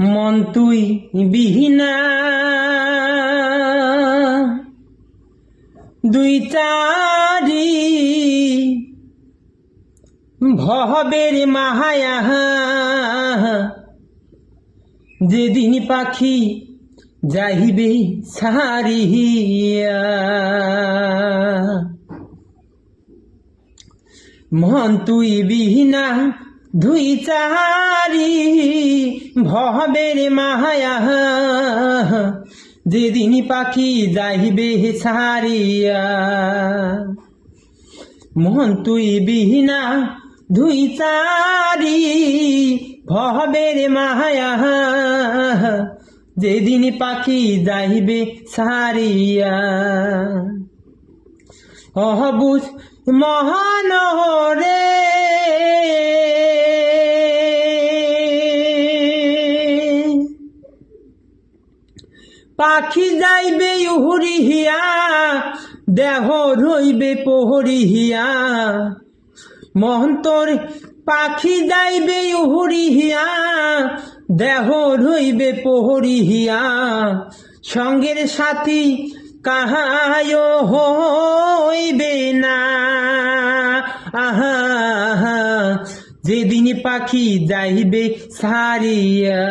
মন তুই বিহিনা। দুই চারি ভবের মাহায়া। যেদিন পাখি যাইবে সারিয়া মন তুই বিহিনা। ধুই চারি ভবের মাহায়া। যেদিন পাখি যাইবে সারিয়া মোহন তুই বিহিনা ধুই চারি ভবের মায়া যেদিন পাখি যাইবে সারিয়া অহবুজ মহান পাখি যাইবে উহুরি হিয়া দেহ রইবে পোহরি হিয়া। মহন্তর পাখি যাইবে উহুরি হিয়া দেহ রইবে পোহরি হিয়া। সঙ্গের সাথী কাহায় হইবে না। আহা, যেদিন পাখি যাইবে সারিয়া।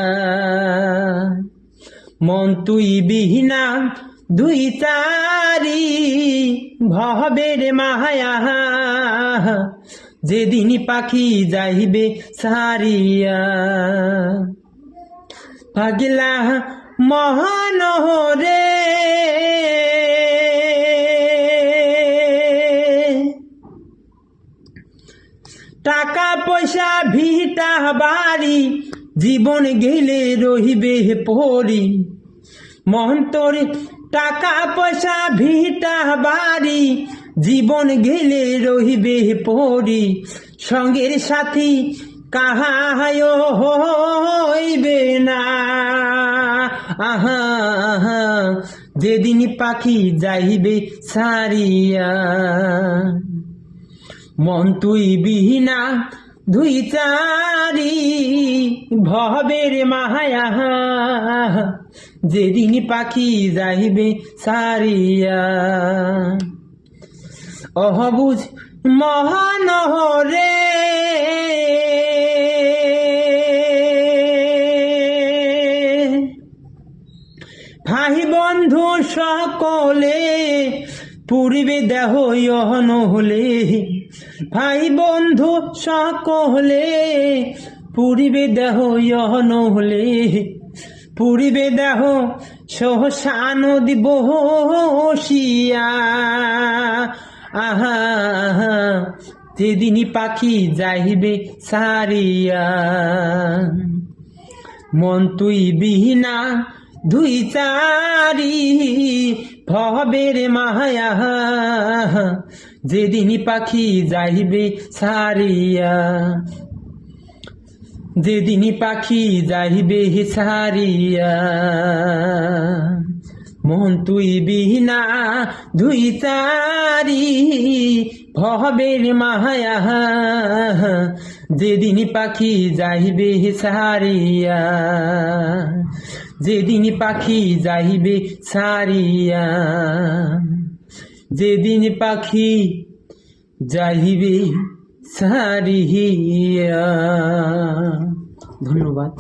মন তুই বিহিনা দুই চারি, ভবের মায়া। যেদিন পাখি যাইবে সারিয়া। পাগলা মহান রে। টাকা পয়সা ভিটা বাড়ি জীবন গেলে রহিবে পরি। মহন্তর টাকা পয়সা, ভিটা, বাড়ি। জীবন গেলে রহিবে হে পরি। সঙ্গের সাথী কাহায় হইবে না। আহা আহা, যেদিন পাখি যাইবে সারিয়া মন তুই বিহিনা দুই চারি ভবের মায়া, যেদিন পাখি যাইবে সারিয়া। অহবুজ মহান রে ভাই বন্ধু সকলে, পূর্বে দেহ ইহন হলে ভাই বন্ধু সকলে পূর্বে দেহ ইহন হলে পূর্বে দেহ বসিয়া আহা আহা, যেদিনই পাখি যাইবে সারিয়া। মন তুই বিহিনা দুই চারি ভবের মায়া, যেদিন পাখি যাইবে সারিয়া যেদিন পাখি যাইবে সারিয়া মন তুই বিহিনা দুই চারি ভবের মায়া, যেদিন পাখি যাইবে সারিয়া যেদিন পাখি যাইবে সারিয়া যেদিন পাখি যাইবে সারিয়া ধন্যবাদ।